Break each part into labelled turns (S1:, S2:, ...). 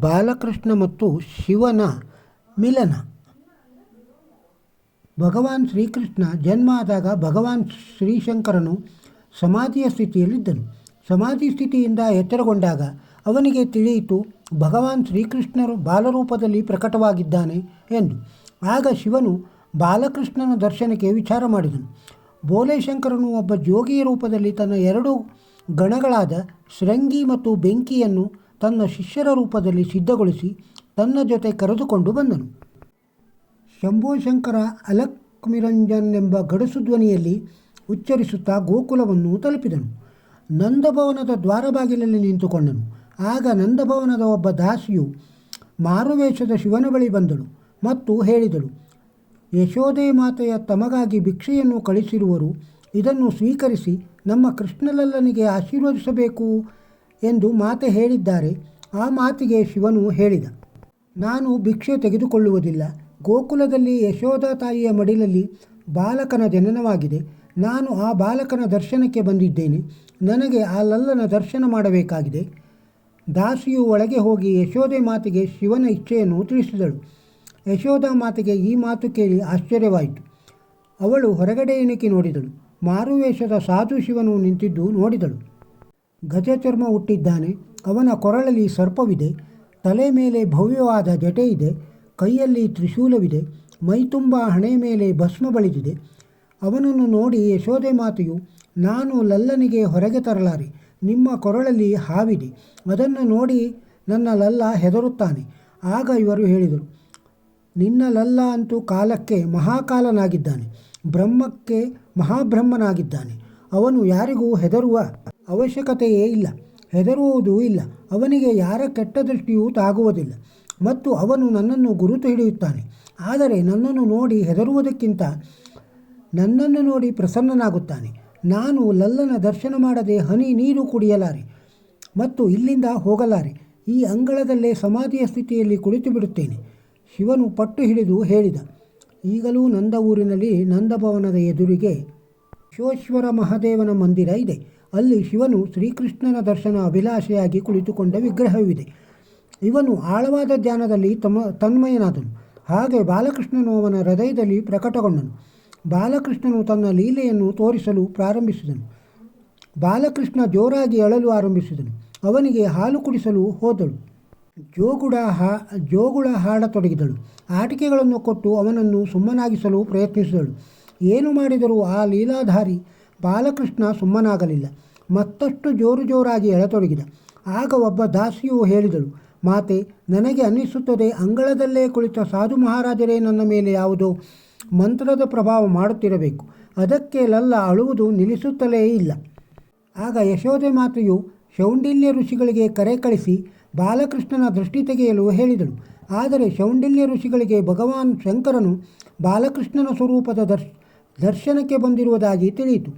S1: ಬಾಲಕೃಷ್ಣ ಮತ್ತು ಶಿವನ ಮಿಲನ. ಭಗವಾನ್ ಶ್ರೀಕೃಷ್ಣ ಜನ್ಮ ಆದಾಗ ಭಗವಾನ್ ಶ್ರೀಶಂಕರನು ಸಮಾಧಿಯ ಸ್ಥಿತಿಯಲ್ಲಿದ್ದನು. ಸಮಾಧಿ ಸ್ಥಿತಿಯಿಂದ ಎಚ್ಚರಗೊಂಡಾಗ ಅವನಿಗೆ ತಿಳಿಯಿತು, ಭಗವಾನ್ ಶ್ರೀಕೃಷ್ಣರು ಬಾಲರೂಪದಲ್ಲಿ ಪ್ರಕಟವಾಗಿದ್ದಾನೆ ಎಂದು. ಆಗ ಶಿವನು ಬಾಲಕೃಷ್ಣನ ದರ್ಶನಕ್ಕೆ ವಿಚಾರ ಮಾಡಿದನು. ಬೋಲೆಶಂಕರನು ಒಬ್ಬ ಜೋಗಿಯ ರೂಪದಲ್ಲಿ ತನ್ನ ಎರಡು ಗಣಗಳಾದ ಶೃಂಗಿ ಮತ್ತು ಬೆಂಕಿಯನ್ನು ತನ್ನ ಶಿಷ್ಯರ ರೂಪದಲ್ಲಿ ಸಿದ್ಧಗೊಳಿಸಿ ತನ್ನ ಜೊತೆ ಕರೆದುಕೊಂಡು ಬಂದನು. ಶಂಭೋಶಂಕರ ಅಲಕ್ಮಿರಂಜನ್ ಎಂಬ ಗಡಸು ಧ್ವನಿಯಲ್ಲಿ ಉಚ್ಚರಿಸುತ್ತಾ ಗೋಕುಲವನ್ನು ತಲುಪಿದನು. ನಂದಭವನದ ದ್ವಾರಬಾಗಿಲಲ್ಲಿ ನಿಂತುಕೊಂಡನು. ಆಗ ನಂದಭವನದ ಒಬ್ಬ ದಾಸಿಯು ಮಾರುವೇಷದ ಶಿವನ ಬಳಿ ಬಂದಳು ಮತ್ತು ಹೇಳಿದಳು ಯಶೋದೆ ಮಾತೆಯ ತಮಗಾಗಿ ಭಿಕ್ಷೆಯನ್ನು ಕಳಿಸಿರುವರು, ಇದನ್ನು ಸ್ವೀಕರಿಸಿ ನಮ್ಮ ಕೃಷ್ಣಲಲ್ಲನಿಗೆ ಆಶೀರ್ವದಿಸಬೇಕು. ಎಂದು ಮಾತೆ ಹೇಳಿದ್ದಾರೆ. ಆ ಮಾತಿಗೆ ಶಿವನು ಹೇಳಿದ, ನಾನು ಭಿಕ್ಷೆ ತೆಗೆದುಕೊಳ್ಳುವುದಿಲ್ಲ. ಗೋಕುಲದಲ್ಲಿ ಯಶೋಧ ತಾಯಿಯ ಮಡಿಲಲ್ಲಿ ಬಾಲಕನ ಜನನವಾಗಿದೆ. ನಾನು ಆ ಬಾಲಕನ ದರ್ಶನಕ್ಕೆ ಬಂದಿದ್ದೇನೆ. ನನಗೆ ಆ ಲಲ್ಲನ ದರ್ಶನ ಮಾಡಬೇಕಾಗಿದೆ. ದಾಸಿಯು ಒಳಗೆ ಹೋಗಿ ಯಶೋಧೆ ಮಾತಿಗೆ ಶಿವನ ಇಚ್ಛೆಯನ್ನು ತಿಳಿಸಿದಳು. ಯಶೋಧ ಮಾತಿಗೆ ಈ ಮಾತು ಕೇಳಿ ಆಶ್ಚರ್ಯವಾಯಿತು. ಅವಳು ಹೊರಗಡೆ ಎಣಿಕೆ ನೋಡಿದಳು. ಮಾರುವೇಷದ ಸಾಧು ಶಿವನು ನಿಂತಿದ್ದು ನೋಡಿದಳು. ಗಜಚರ್ಮ ಹುಟ್ಟಿದ್ದಾನೆ. ಅವನ ಕೊರಳಲ್ಲಿ ಸರ್ಪವಿದೆ. ತಲೆ ಮೇಲೆ ಭವ್ಯವಾದ ಜಟೆ ಇದೆ. ಕೈಯಲ್ಲಿ ತ್ರಿಶೂಲವಿದೆ. ಮೈತುಂಬ ಹಣೆ ಮೇಲೆ ಭಸ್ಮ ಬಳಿದಿದೆ. ಅವನನ್ನು ನೋಡಿ ಯಶೋದೆ ಮಾತೆಯು, ನಾನು ಲಲ್ಲನಿಗೆ ಹೊರಗೆ ತರಲಾರೆ. ನಿಮ್ಮ ಕೊರಳಲ್ಲಿ ಹಾವಿದೆ. ಅದನ್ನು ನೋಡಿ ನನ್ನ ಲಲ್ಲ ಹೆದರುತ್ತಾನೆ. ಆಗ ಇವರು ಹೇಳಿದರು, ನಿನ್ನ ಲಲ್ಲ ಅಂತೂ ಕಾಲಕ್ಕೆ ಮಹಾಕಾಲನಾಗಿದ್ದಾನೆ. ಬ್ರಹ್ಮಕ್ಕೆ ಮಹಾಬ್ರಹ್ಮನಾಗಿದ್ದಾನೆ. ಅವನು ಯಾರಿಗೂ ಹೆದರುವ ಅವಶ್ಯಕತೆಯೇ ಇಲ್ಲ, ಹೆದರುವುದೂ ಇಲ್ಲ, ಅವನಿಗೆ ಯಾರ ಕೆಟ್ಟ ದೃಷ್ಟಿಯೂ ತಾಗುವುದಿಲ್ಲ ಮತ್ತು ಅವನು ನನ್ನನ್ನು ಗುರುತು ಹಿಡಿಯುತ್ತಾನೆ. ಆದರೆ ನನ್ನನ್ನು ನೋಡಿ ಹೆದರುವುದಕ್ಕಿಂತ ನನ್ನನ್ನು ನೋಡಿ ಪ್ರಸನ್ನನಾಗುತ್ತಾನೆ. ನಾನು ಲಲ್ಲನ ದರ್ಶನ ಮಾಡದೆ ಹನಿ ನೀರು ಕುಡಿಯಲಾರೆ ಮತ್ತು ಇಲ್ಲಿಂದ ಹೋಗಲಾರೆ. ಈ ಅಂಗಳದಲ್ಲೇ ಸಮಾಧಿಯ ಸ್ಥಿತಿಯಲ್ಲಿ ಕುಳಿತು ಬಿಡುತ್ತೇನೆ ಶಿವನು ಪಟ್ಟು ಹಿಡಿದು ಹೇಳಿದ, ಈಗಲೂ ನಂದ ಊರಿನಲ್ಲಿ ನಂದಭವನದ ಎದುರಿಗೆ ವಿಶ್ವೇಶ್ವರ ಮಹಾದೇವನ ಮಂದಿರ ಇದೆ. ಅಲ್ಲಿ ಶಿವನು ಶ್ರೀಕೃಷ್ಣನ ದರ್ಶನ ಅಭಿಲಾಷೆಯಾಗಿ ಕುಳಿತುಕೊಂಡ ವಿಗ್ರಹವಿದೆ. ಇವನು ಆಳವಾದ ಧ್ಯಾನದಲ್ಲಿ ತಮ್ಮ ತನ್ಮಯನಾದನು. ಹಾಗೆ ಬಾಲಕೃಷ್ಣನು ಅವನ ಹೃದಯದಲ್ಲಿ ಪ್ರಕಟಗೊಂಡನು. ಬಾಲಕೃಷ್ಣನು ತನ್ನ ಲೀಲೆಯನ್ನು ತೋರಿಸಲು ಪ್ರಾರಂಭಿಸಿದನು. ಬಾಲಕೃಷ್ಣ ಜೋರಾಗಿ ಅಳಲು ಆರಂಭಿಸಿದನು. ಅವನಿಗೆ ಹಾಲು ಕುಡಿಸಲು ಹೋದಳು. ಜೋಗುಡ ಹಾ, ಜೋಗುಳ ಹಾಡತೊಡಗಿದಳು. ಆಟಿಕೆಗಳನ್ನು ಕೊಟ್ಟು ಅವನನ್ನು ಸುಮ್ಮನಾಗಿಸಲು ಪ್ರಯತ್ನಿಸಿದಳು. ಏನು ಮಾಡಿದರೂ ಆ ಲೀಲಾಧಾರಿ ಬಾಲಕೃಷ್ಣ ಸುಮ್ಮನಾಗಲಿಲ್ಲ. ಮತ್ತಷ್ಟು ಜೋರು ಜೋರಾಗಿ ಎಳತೊಡಗಿದ. ಆಗ ಒಬ್ಬ ದಾಸಿಯು ಹೇಳಿದಳು, ಮಾತೆ, ನನಗೆ ಅನ್ನಿಸುತ್ತದೆ ಅಂಗಳದಲ್ಲೇ ಕುಳಿತ ಸಾಧು ಮಹಾರಾಜರೇ ನನ್ನ ಮೇಲೆ ಯಾವುದೋ? ಮಂತ್ರದ ಪ್ರಭಾವ ಮಾಡುತ್ತಿರಬೇಕು. ಅದಕ್ಕೆ ಲಲ್ಲ ಅಳುವುದು ನಿಲ್ಲಿಸುತ್ತಲೇ ಇಲ್ಲ. ಆಗ ಯಶೋದೆ ಮಾತೆಯು ಶೌಂಡಿಲ್ಯ ಋಷಿಗಳಿಗೆ ಕರೆ ಕಳಿಸಿ ಬಾಲಕೃಷ್ಣನ ದೃಷ್ಟಿ ತೆಗೆಯಲು ಹೇಳಿದಳು. ಆದರೆ ಶೌಂಡಿಲ್ಯ ಋಷಿಗಳಿಗೆ ಭಗವಾನ್ ಶಂಕರನು ಬಾಲಕೃಷ್ಣನ ಸ್ವರೂಪದ ದರ್ಶ್ ದರ್ಶನಕ್ಕೆ ಬಂದಿರುವುದಾಗಿ ತಿಳಿಯಿತು.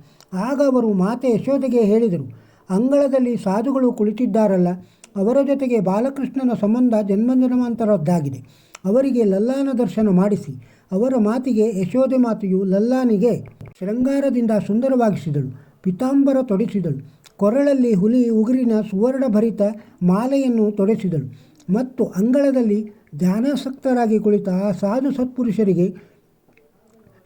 S1: ಆಗ ಅವರು ಮಾತೆ ಯಶೋಧೆಗೆ ಹೇಳಿದರು, ಅಂಗಳದಲ್ಲಿ ಸಾಧುಗಳು ಕುಳಿತಿದ್ದಾರಲ್ಲ, ಅವರ ಜೊತೆಗೆ ಬಾಲಕೃಷ್ಣನ ಸಂಬಂಧ ಜನ್ಮಜನ್ಮಾಂತರದ್ದಾಗಿದೆ ಅವರಿಗೆ ಲಲ್ಲಾನ ದರ್ಶನ ಮಾಡಿಸಿ. ಅವರ ಮಾತಿಗೆ ಯಶೋಧೆ ಮಾತೆಯು ಲಲ್ಲಾನಿಗೆ ಶೃಂಗಾರದಿಂದ ಸುಂದರವಾಗಿಸಿದಳು, ಪಿತಾಂಬರ ತೊಡಿಸಿದಳು, ಕೊರಳಲ್ಲಿ ಹುಲಿ ಉಗುರಿನ ಸುವರ್ಣಭರಿತ ಮಾಲೆಯನ್ನು ತೊಡಿಸಿದಳು ಮತ್ತು ಅಂಗಳದಲ್ಲಿ ಧ್ಯಾನಾಸಕ್ತರಾಗಿ ಕುಳಿತ ಆ ಸಾಧು ಸತ್ಪುರುಷರಿಗೆ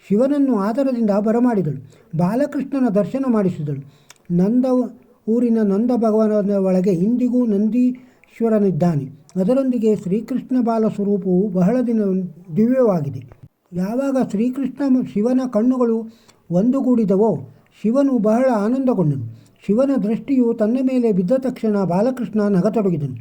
S1: ಶಿವನನ್ನು ಆದರದಿಂದ ಬರಮಾಡಿದಳು. ಬಾಲಕೃಷ್ಣನ ದರ್ಶನ ಮಾಡಿಸಿದಳು. ನಂದ ಊರಿನ ನಂದ ಭಗವಾನನ ಒಳಗೆ ಇಂದಿಗೂ ನಂದೀಶ್ವರನಿದ್ದಾನೆ. ಅದರೊಂದಿಗೆ ಶ್ರೀಕೃಷ್ಣ ಬಾಲ ಸ್ವರೂಪವು ಬಹಳ ದಿನ ದಿವ್ಯವಾಗಿದೆ. ಯಾವಾಗ ಶ್ರೀಕೃಷ್ಣ ಶಿವನ ಕಣ್ಣುಗಳು ಒಂದುಗೂಡಿದವೋ ಶಿವನು ಬಹಳ ಆನಂದಗೊಂಡನು. ಶಿವನ ದೃಷ್ಟಿಯು ತನ್ನ ಮೇಲೆ ಬಿದ್ದ ತಕ್ಷಣ ಬಾಲಕೃಷ್ಣ ನಗತೊಡಗಿದನು.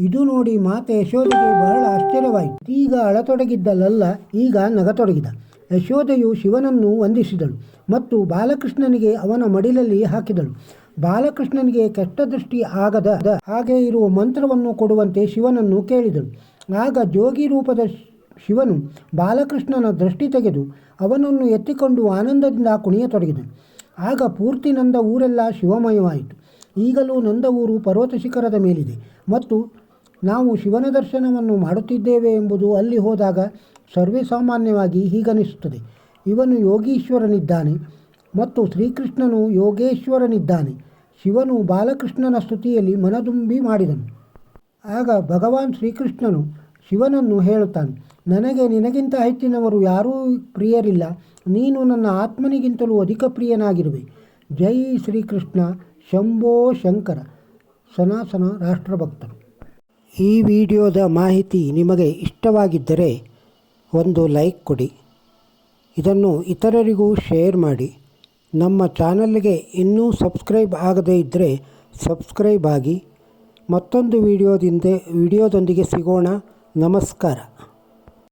S1: ಇದು ನೋಡಿ ಮಾತೆ ಯಶೋದೆಗೆ ಬಹಳ ಆಶ್ಚರ್ಯವಾಯಿತು. ಈಗ ಅಳತೊಡಗಿದ್ದಲ್ಲ ಈಗ ನಗತೊಡಗಿದ. ಯಶೋದೆಯು ಶಿವನನ್ನು ವಂದಿಸಿದಳು ಮತ್ತು ಬಾಲಕೃಷ್ಣನಿಗೆ ಅವನ ಮಡಿಲಲ್ಲಿ ಹಾಕಿದಳು. ಬಾಲಕೃಷ್ಣನಿಗೆ ಕೆಟ್ಟದೃಷ್ಟಿ ಆಗದ ಹಾಗೆ ಇರುವ ಮಂತ್ರವನ್ನು ಕೊಡುವಂತೆ ಶಿವನನ್ನು ಕೇಳಿದಳು. ಆಗ ಜೋಗಿ ರೂಪದ ಶಿವನು ಬಾಲಕೃಷ್ಣನ ದೃಷ್ಟಿ ತೆಗೆದು ಅವನನ್ನು ಎತ್ತಿಕೊಂಡು ಆನಂದದಿಂದ ಕುಣಿಯತೊಡಗಿದನು. ಆಗ ಪೂರ್ತಿ ನಂದ ಊರೆಲ್ಲ ಶಿವಮಯವಾಯಿತು. ಈಗಲೂ ನಂದ ಊರು ಪರ್ವತ ಶಿಖರದ ಮೇಲಿದೆ ಮತ್ತು ನಾವು ಶಿವನ ದರ್ಶನವನ್ನು ಮಾಡುತ್ತಿದ್ದೇವೆ ಎಂಬುದು ಅಲ್ಲಿ ಹೋದಾಗ ಸರ್ವೇ ಸಾಮಾನ್ಯವಾಗಿ ಹೀಗನಿಸುತ್ತದೆ. ಇವನು ಯೋಗೀಶ್ವರನಿದ್ದಾನೆ ಮತ್ತು ಶ್ರೀಕೃಷ್ಣನು ಯೋಗೇಶ್ವರನಿದ್ದಾನೆ. ಶಿವನು ಬಾಲಕೃಷ್ಣನ ಸ್ತುತಿಯಲ್ಲಿ ಮನದುಂಬಿ ಮಾಡಿದನು. ಆಗ ಭಗವಾನ್ ಶ್ರೀಕೃಷ್ಣನು ಶಿವನನ್ನು ಹೇಳುತ್ತಾನೆ, ನನಗೆ ನಿನಗಿಂತ ಹೆಚ್ಚಿನವರು ಯಾರೂ ಪ್ರಿಯರಿಲ್ಲ. ನೀನು ನನ್ನ ಆತ್ಮನಿಗಿಂತಲೂ ಅಧಿಕ ಪ್ರಿಯನಾಗಿರುವೆ. ಜೈ ಶ್ರೀಕೃಷ್ಣ, ಶಂಭೋ ಶಂಕರ ಸನಾಸನ ರಾಷ್ಟ್ರಭಕ್ತರು. ಈ ವಿಡಿಯೋದ ಮಾಹಿತಿ ನಿಮಗೆ ಇಷ್ಟವಾಗಿದ್ದರೆ ಒಂದು ಲೈಕ್ ಕೊಡಿ. ಇದನ್ನು ಇತರರಿಗೂ ಶೇರ್ ಮಾಡಿ. ನಮ್ಮ ಚಾನಲ್ಗೆ ಇನ್ನೂ ಸಬ್ಸ್ಕ್ರೈಬ್ ಆಗದೇ ಇದ್ದರೆ ಸಬ್ಸ್ಕ್ರೈಬ್ ಆಗಿ. ಮತ್ತೊಂದು ವಿಡಿಯೋದಿಂದ, ವಿಡಿಯೋದೊಂದಿಗೆ ಸಿಗೋಣ. ನಮಸ್ಕಾರ.